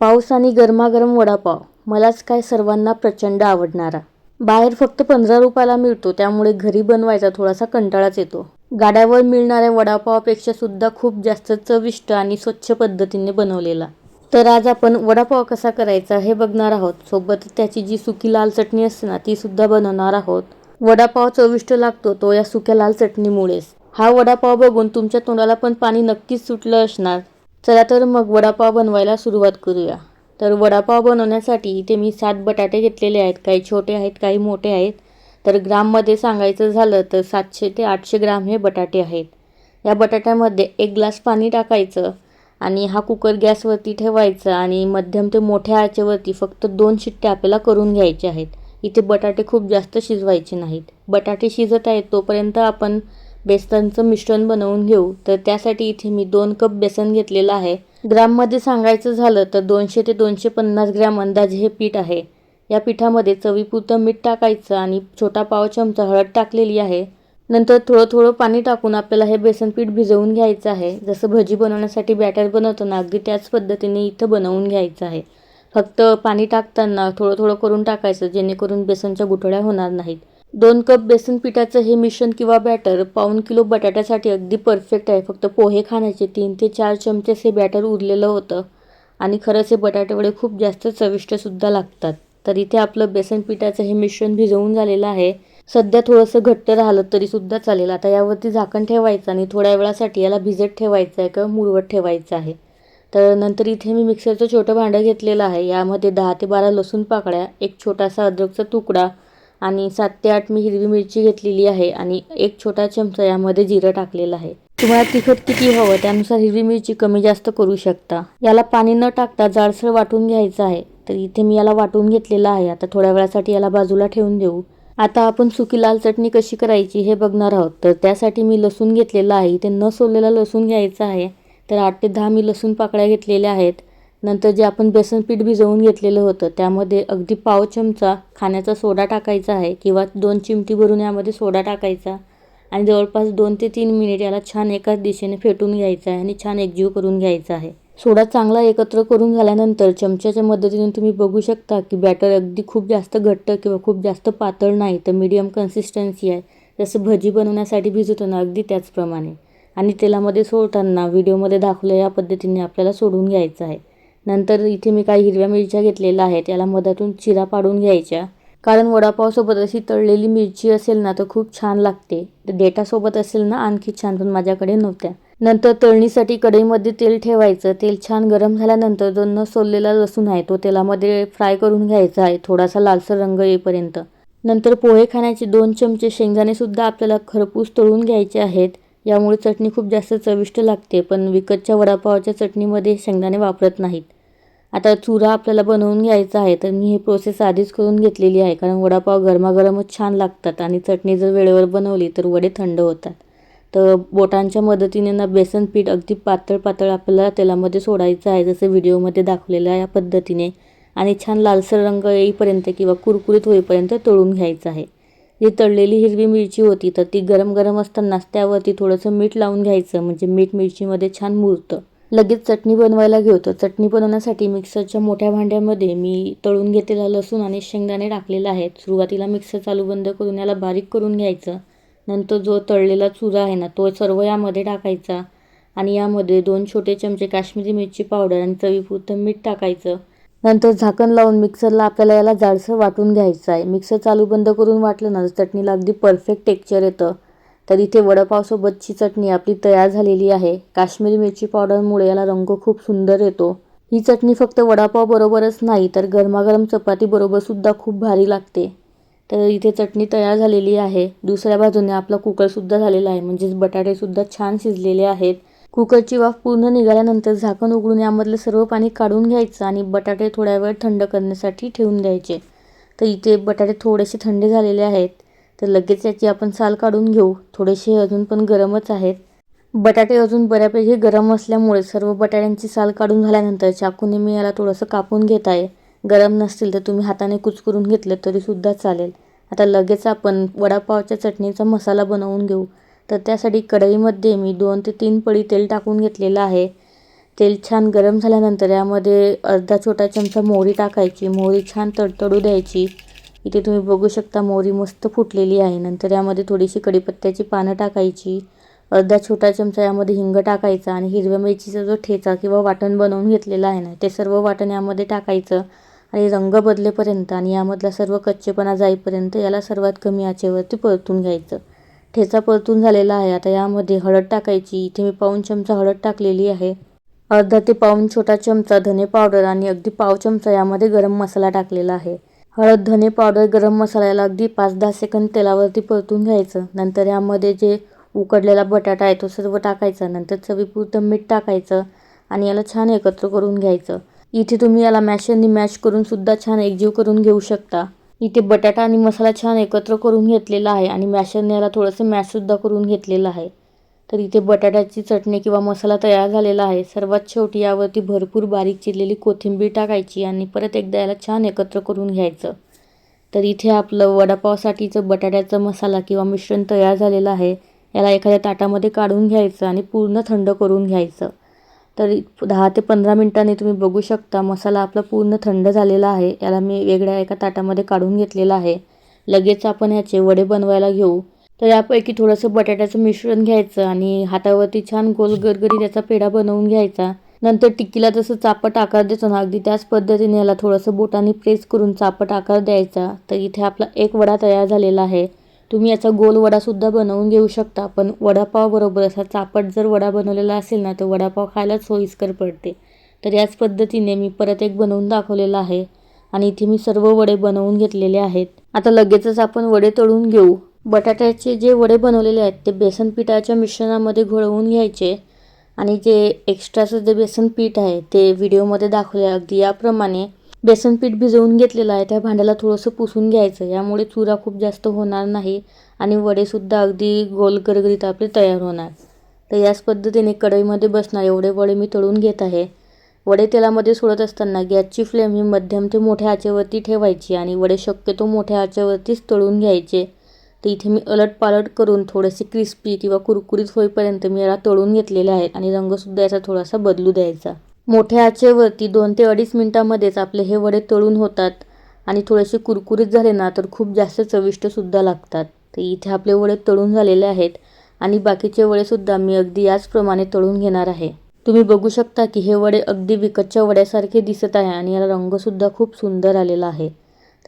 पाऊस आणि गरमागरम वडापाव. मलाच काय सर्वांना प्रचंड आवडणारा. बाहेर फक्त पंधरा रुपयाला मिळतो त्यामुळे घरी बनवायचा थोडासा कंटाळाच येतो. गाड्यावर मिळणाऱ्या वडापावापेक्षा सुद्धा खूप जास्त चविष्ट आणि स्वच्छ पद्धतीने बनवलेला. तर आज आपण वडापाव कसा करायचा हे बघणार आहोत. सोबत त्याची जी सुकी लाल चटणी असते ना ती सुद्धा बनवणार आहोत. वडापाव चविष्ट लागतो तो या सुक्या लाल चटणीमुळेच. हा वडापाव बघून तुमच्या तोंडाला पण पाणी नक्कीच सुटलं असणार. चला तर मग वडापाव बनवायला सुरुवात करूया. तर वडापाव बनवण्यासाठी इथे मी सात बटाटे घेतलेले आहेत. काही छोटे आहेत काही मोठे आहेत. तर ग्राममध्ये सांगायचं झालं तर सातशे ते आठशे ग्राम हे बटाटे आहेत. या बटाट्यामध्ये एक ग्लास पाणी टाकायचं आणि हा कुकर गॅसवरती ठेवायचा आणि मध्यम ते मोठ्या आचेवरती फक्त दोन शिट्ट्या आपल्याला करून घ्यायचे आहेत. इथे बटाटे खूप जास्त शिजवायचे नाहीत. बटाटे शिजत आहेत तोपर्यंत आपण बेसनचं मिश्रण बनवून घेऊ. तर त्यासाठी इथे मी दोन कप बेसन घेतलेलं आहे. ग्राममध्ये सांगायचं झालं तर दोनशे ते दोनशे पन्नास ग्रॅम अंदाजे हे पीठ आहे. या पिठामध्ये चवीपुरतं मीठ टाकायचं आणि छोटा पाव चमचा हळद टाकलेली आहे. नंतर थोडं थोडं पाणी टाकून आपल्याला हे बेसन पीठ भिजवून घ्यायचं आहे. जसं भजी बनवण्यासाठी बॅटर बनवतो ना अगदी त्याच पद्धतीने इथं बनवून घ्यायचं आहे. फक्त पाणी टाकताना थोडं थोडं करून टाकायचं जेणेकरून बेसनच्या गुठळ्या होणार नाहीत. दोन कप बेसन पिठाचं हे मिश्रण किंवा बॅटर पाऊन किलो बटाट्यासाठी अगदी परफेक्ट आहे. फक्त पोहे खाण्याचे तीन ते चार चमचेच हे बॅटर उरलेलं होतं. आणि खरंच हे बटाटेवडे खूप जास्त चविष्टसुद्धा लागतात. तर इथे आपलं बेसन पिठाचं हे मिश्रण भिजवून झालेलं आहे. सध्या थोडंसं घट्ट राहिलं तरीसुद्धा चालेल. आता यावरती झाकण ठेवायचं आणि थोड्या वेळासाठी याला भिजत ठेवायचं आहे किंवा मुरवत ठेवायचं आहे. तर नंतर इथे मी मिक्सरचं छोटं भांडं घेतलेलं आहे. यामध्ये दहा ते बारा लसूण पाकळ्या एक छोटासा अद्रकचा तुकडा आणि सात ते आठ मी हिरवी मिरची घेतलेली आहे आणि एक छोटा चमचा यामध्ये जिरं टाकलेलं आहे. तुम्हाला तिखट किती हवं त्यानुसार हिरवी मिरची कमी जास्त करू शकता. याला पाणी न टाकता जाडसर वाटून घ्यायचं आहे. तर इथे मी याला वाटून घेतलेलं आहे. आता थोड्या वेळासाठी याला बाजूला ठेवून देऊ. आता आपण सुकी लाल चटणी कशी करायची हे बघणार आहोत. तर त्यासाठी मी लसूण घेतलेला आहे. इथे न सोललेला लसूण घ्यायचा आहे. तर आठ ते दहा मी लसूण पाकळ्या घेतलेल्या आहेत. नंतर जे आपण बेसन पीठ भिजवून घेतलेलं होतं त्यामध्ये अगदी पाव चमचा खाण्याचा सोडा टाकायचा आहे किंवा दोन चिमटी भरून यामध्ये सोडा टाकायचा आणि जवळपास दोन ते तीन मिनिट याला छान एकाच दिशेने फेटून घ्यायचं आहे आणि छान एकजीव करून घ्यायचा आहे. सोडा चांगला एकत्र करून झाल्यानंतर चमच्याच्या मदतीने तुम्ही बघू शकता की बॅटर अगदी खूप जास्त घट्ट किंवा खूप जास्त पातळ नाही तर मीडियम कन्सिस्टन्सी आहे. जसं भजी बनवण्यासाठी भिजवतो ना अगदी त्याचप्रमाणे. आणि तेलामध्ये सोडताना व्हिडिओमध्ये दाखवल्या या पद्धतीने आपल्याला सोडून घ्यायचं आहे. नंतर इथे मी काही हिरव्या मिरच्या घेतलेल्या आहेत याला मधातून चिरा पाडून घ्यायच्या. कारण वडापावसोबत अशी तळलेली मिरची असेल ना तर खूप छान लागते. तर डेटासोबत असेल ना आणखी छान पण माझ्याकडे नव्हत्या. नंतर तळणीसाठी कढईमध्ये तेल ठेवायचं. तेल छान गरम झाल्यानंतर जो न सोललेला लसूण आहे तो तेलामध्ये फ्राय करून घ्यायचा आहे. थोडासा लालसर रंग येईपर्यंत. नंतर पोहे खाण्याचे दोन चमचे शेंगदाणेसुद्धा आपल्याला खरपूस तळून घ्यायचे आहेत. यामुळे चटणी खूप जास्त चविष्ट लागते पण विकतच्या वडापावच्या चटणीमध्ये शेंगदाणे वापरत नाहीत. आता चुरा आपल्याला बनवून घ्यायचा आहे तर मी हे प्रोसेस आधीच करून घेतलेली आहे कारण वडापाव गरमागरमच छान लागतात आणि चटणी जर वेळेवर बनवली तर वडे थंड होतात. तर बोटांच्या मदतीने ना बेसन पीठ अगदी पातळ पातळ आपल्याला तेलामध्ये सोडायचं आहे जसं व्हिडिओमध्ये दाखवलेलं या पद्धतीने आणि छान लालसर रंग येईपर्यंत किंवा कुरकुरीत होईपर्यंत तळून घ्यायचं आहे. जी तळलेली हिरवी मिरची होती तर ती गरम गरम असतानाच त्यावरती थोडंसं मीठ लावून घ्यायचं. म्हणजे मीठ मिरचीमध्ये छान मुरतं. लगेच चटणी बनवायला घेतो. चटणी बनवण्यासाठी मिक्सरच्या मोठ्या भांड्यामध्ये मी तळून घेतलेला लसूण आणि शेंगदाणे टाकलेला आहे सुरुवातीला मिक्सर चालू बंद करून याला बारीक करून घ्यायचं. नंतर जो तळलेला चुरा आहे ना तो सर्व यामध्ये टाकायचा. आणि यामध्ये दोन छोटे चमचे काश्मीरी मिरची पावडर आणि चवीपुरतं मीठ टाकायचं. नंतर झाकण लावून मिक्सरला आपल्याला याला जाडसर वाटून घ्यायचं आहे. मिक्सर चालू बंद करून वाटलं ना चटणीला अगदी परफेक्ट टेक्चर येतं. तर इथे वडापावसोबतची चटणी आपली तयार झालेली आहे. काश्मीरी मिरची पावडरमुळे याला रंग खूप सुंदर येतो. ही चटणी फक्त वडापाव बरोबरच नाही तर गरमागरम चपाती खूप भारी लागते. तर इथे चटणी तयार झालेली आहे. दुसऱ्या बाजूने आपला कुकरसुद्धा झालेला आहे म्हणजेच बटाटेसुद्धा छान शिजलेले आहेत. कुकरची वाफ पूर्ण निघाल्यानंतर झाकण उघडून यामधलं सर्व पाणी काढून घ्यायचं आणि बटाटे थोड्या वेळ थंड करण्यासाठी ठेवून द्यायचे. तर इथे बटाटे थोडेसे थंड झालेले आहेत. तर लगेच याची आपण साल काढून घेऊ. थोडेसे अजून पण गरमच आहेत. बटाटे अजून बऱ्यापैकी गरम असल्यामुळे सर्व बटाट्यांची साल काढून झाल्यानंतर चाकूने मी याला थोडंसं कापून घेत आहे. गरम नसतील तर तुम्ही हाताने कुचकरून घेतलं तरीसुद्धा चालेल. आता लगेच आपण वडापावच्या चटणीचा मसाला बनवून घेऊ. तर त्यासाठी कढईमध्ये मी दोन ते तीन पळी तेल टाकून घेतलेलं आहे. तेल छान गरम झाल्यानंतर यामध्ये अर्धा छोटा चमचा मोहरी टाकायची. मोहरी छान तडतडू द्यायची. इथे तुम्ही बघू शकता मोहरी मस्त फुटलेली आहे. नंतर यामध्ये थोडीशी कढीपत्त्याची पानं टाकायची. अर्धा छोटा चमचा यामध्ये हिंग टाकायचा आणि हिरव्या मिरचीचा जो ठेचा किंवा वाटण बनवून घेतलेला आहे ना ते सर्व वाटण यामध्ये टाकायचं आणि रंग बदलेपर्यंत आणि यामधला सर्व कच्चेपणा जाईपर्यंत याला सर्वात कमी आचेवरती परतून घ्यायचं. ठेचा परतून झालेला आहे. आता यामध्ये हळद टाकायची. इथे मी पाऊन चमचा हळद टाकलेली आहे. अर्धा ते पाऊन छोटा चमचा धने पावडर आणि अगदी पाव चमचा यामध्ये गरम मसाला टाकलेला आहे. हळद धने पावडर गरम मसाल्याला अगदी पाच दहा सेकंद तेलावरती परतून घ्यायचं. नंतर यामध्ये जे उकडलेला बटाटा आहे तो सर्व टाकायचा. नंतर चवीपुरतं मीठ टाकायचं आणि याला छान एकत्र करून घ्यायचं. इथे तुम्ही याला मॅशरनी मॅश करून सुद्धा छान एकजीव करून घेऊ शकता. इथे बटाटा आणि मसाला छान एकत्र करून घेतलेला आहे आणि मॅशरने याला थोडंसं मॅशसुद्धा करून घेतलेलं आहे. तर इथे बटाट्याची चटणी किंवा मसाला तयार झालेला आहे. सर्वात शेवटी यावरती भरपूर बारीक चिरलेली कोथिंबीर टाकायची आणि परत एकदा याला छान एकत्र करून घ्यायचं. तर इथे आपलं वडापावसाठीचं बटाट्याचा मसाला किंवा मिश्रण तयार झालेलं आहे. याला एखाद्या ताटामध्ये काढून घ्यायचं आणि पूर्ण थंड करून घ्यायचं. तर दहा ते पंधरा मिनटांनी तुम्ही बघू शकता. मसाला आपला पूर्ण थंड झालेला आहे. याला मी वेगळ्या एका ताटामध्ये काढून घेतलेला आहे. लगेच आपण ह्याचे वडे बनवायला घेऊ. तर यापैकी थोडंसं बटाट्याचं मिश्रण घ्यायचं आणि हातावरती छान गोल गरगरी त्याचा पेढा बनवून घ्यायचा. नंतर टिक्कीला जसं चापट आकार देतो ना अगदी त्याच पद्धतीने याला थोडंसं बोटाने प्रेस करून चापट आकार द्यायचा. तर इथे आपला एक वडा तयार झालेला आहे. तुम्ही याचा गोल वडासुद्धा बनवून घेऊ शकता पण वडापावबरोबर असा चापट जर वडा बनवलेला असेल ना तर वडापाव खायलाच सोयीस्कर पडते. तर याच पद्धतीने मी परत एक बनवून दाखवलेला आहे आणि इथे मी सर्व वडे बनवून घेतलेले आहेत. आता लगेचच आपण वडे तळून घेऊ. बटाट्याचे जे वडे बनवलेले आहेत ते बेसन पिठाच्या मिश्रणामध्ये घोळवून घ्यायचे आणि जे एक्स्ट्राचं जे बेसन पीठ आहे ते व्हिडिओमध्ये दाखवले अगदी याप्रमाणे बेसन पीठ भिजवून घेतलेलं आहे. त्या भांड्याला थोडंसं पुसून घ्यायचं. यामुळे चुरा खूप जास्त होणार नाही आणि वडेसुद्धा अगदी गोल करगरीत आपले तयार होणार. तर याच पद्धतीने कढईमध्ये बसणार एवढे वडे मी तळून घेत आहे. वडे तेलामध्ये सोडत असताना गॅसची फ्लेम ही मध्यम ते मोठ्या आचेवरती ठेवायची आणि वडे शक्यतो मोठ्या आचेवरतीच तळून घ्यायचे. तर इथे मी अलट पालट करून थोडेसे क्रिस्पी किंवा कुरकुरीत होईपर्यंत मी याला तळून घेतलेले आहेत आणि रंगसुद्धा याचा थोडासा बदलू द्यायचा. मोठ्या आचेवरती दोन ते अडीच मिनटामध्येच आपले हे वडे तळून होतात आणि थोडेसे कुरकुरीत झाले ना तर खूप जास्त चविष्टसुद्धा लागतात. तर इथे आपले वडे तळून झालेले आहेत आणि बाकीचे वडेसुद्धा मी अगदी याचप्रमाणे तळून घेणार आहे. तुम्ही बघू शकता की हे वडे अगदी विकतच्या वड्यासारखे दिसत आहे आणि याला रंगसुद्धा खूप सुंदर आलेला आहे.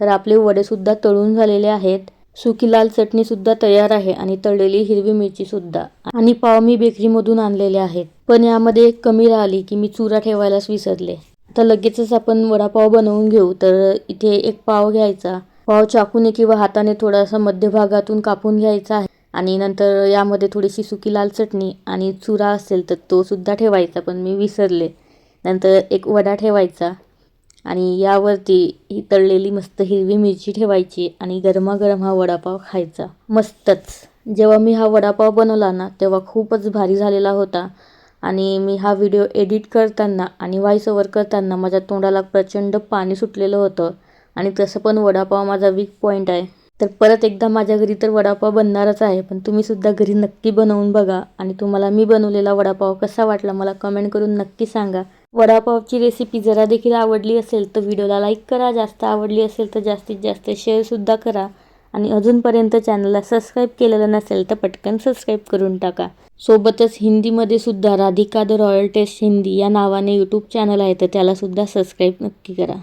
तर आपले वडेसुद्धा तळून झालेले आहेत सुकी लाल चटणीसुद्धा तयार आहे आणि तळलेली हिरवी मिरचीसुद्धा आणि पाव मी बेकरीमधून आणलेले आहेत. पण यामध्ये एक कमी राहिली की मी चुरा ठेवायलाच विसरले. आता लगेचच आपण वडापाव बनवून घेऊ. तर इथे एक पाव घ्यायचा. पाव चाकूने किंवा हाताने थोडासा मध्यभागातून कापून घ्यायचा आहे. आणि नंतर यामध्ये थोडीशी सुकी लाल चटणी आणि चुरा असेल तर तो सुद्धा ठेवायचा पण मी विसरले. नंतर एक वडा ठेवायचा. आणि यावरती ही तळलेली मस्त हिरवी मिरची ठेवायची आणि गरमागरम हा वडापाव खायचा. मस्तच. जेव्हा मी हा वडापाव बनवला ना तेव्हा खूपच भारी झालेला होता. आणि मी हा व्हिडिओ एडिट करताना आणि व्हॉइस ओव्हर करताना माझ्या तोंडाला प्रचंड पाणी सुटलेलं होतं. आणि तसं पण वडापाव माझा वीक पॉईंट आहे. तर परत एकदा माझ्या घरी तर वडापाव बनणारच आहे पण तुम्हीसुद्धा घरी नक्की बनवून बघा. आणि तुम्हाला मी बनवलेला वडापाव कसा वाटला मला कमेंट करून नक्की सांगा. वडापावची रेसिपी जरा देखील आवडली असेल तर व्हिडिओला लाईक करा. जास्त आवडली असेल तर जास्तीत जास्त शेअरसुद्धा करा. आणि अजूनपर्यंत चॅनलला सबस्क्राईब केलेलं नसेल तर पटकन सबस्क्राईब करून टाका. सोबतच हिंदीमध्ये सुद्धा Radhika the royal taste Hindi या नावाने यूट्यूब चॅनल आहे तर त्यालासुद्धा सबस्क्राईब नक्की करा.